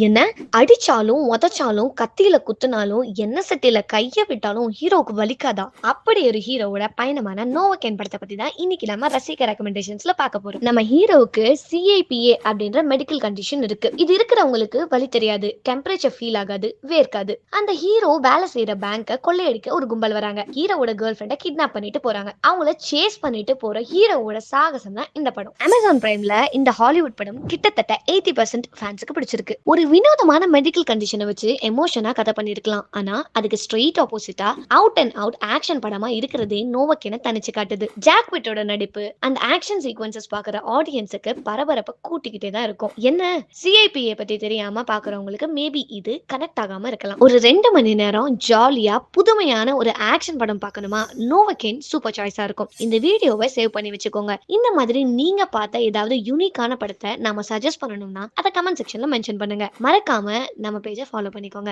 என்ன? அடிச்சாலும் உதைச்சாலும் கத்தியில குத்துனாலும் என்ன சட்டியில கைய விட்டாலும் ஹீரோவுக்கு வலிக்காதா? அப்படி ஒரு ஹீரோவோட பயணமான நோவகேன் படத்தை பத்தி தான் இன்னைக்கு நம்ம ரசிக ரெக்கமெண்டேஷன்ஸ்ல பார்க்க போறோம். நம்ம ஹீரோவுக்கு சிஐபிஏ அப்படின்ற மெடிக்கல் கண்டிஷன் இருக்கு. இது இருக்கிறவங்களுக்கு வலி தெரியாது டெம்பரேச்சர் ஃபீல் ஆகாது வேர்க்காது. அந்த ஹீரோ வேலை செய்யற பேங்க கொள்ளையடிக்க ஒரு கும்பல் வராங்க. ஹீரோவோட கேர்ள் ஃப்ரெண்டை கிட்னாப் பண்ணிட்டு போறாங்க. அவங்கள சேஸ் பண்ணிட்டு போற ஹீரோவோட சாகசம் தான் இந்த படம். அமேசான் பிரைம்ல இந்த ஹாலிவுட் படம் கிட்டத்தட்ட எயிட்டி பர்சன்ட் ஃபேன்ஸுக்கு பிடிச்சிருக்கு. ஒரு வினோதமான மெடிக்கல் கண்டிஷனை வச்சு எமோஷனா கதை பண்ணிருக்கலாம். ஆனா அதுக்கு ஸ்ட்ரெயிட் ஆப்போசிட்டா அவுட் அண்ட் அவுட் ஆக்ஷன் படமா இருக்கிறதே நோவக்கென தனிச்சு காட்டுது. ஜாக் விட்டோட நடிப்பு அந்த ஆக்ஷன் சீக்வன்சஸ் பாக்குற ஆடியன்ஸுக்கு பரபரப்பை கூட்டிக்கிட்டே தான் இருக்கும். என்ன? சிஐபிஏ பத்தி தெரியாம பாக்குறவங்களுக்கு மேபி இது கனெக்ட் ஆகாம இருக்கலாம். ஒரு ரெண்டு மணி நேரம் ஜாலியா புதுமையான ஒரு ஆக்ஷன் படம் பார்க்கணுமா நோவக்கேன் சூப்பர் சாய்ஸா இருக்கும். இந்த வீடியோவை சேவ் பண்ணி வச்சுக்கோங்க. இந்த மாதிரி நீங்க பார்த்த ஏதாவது யூனிக்கான படத்தை நாம சஜஸ்ட் பண்ணணும்னா அதை கமெண்ட் செக்ஷன்ல மென்ஷன் பண்ணுங்க. மறக்காம நம்ம பேஜை ஃபாலோ பண்ணிக்கோங்க.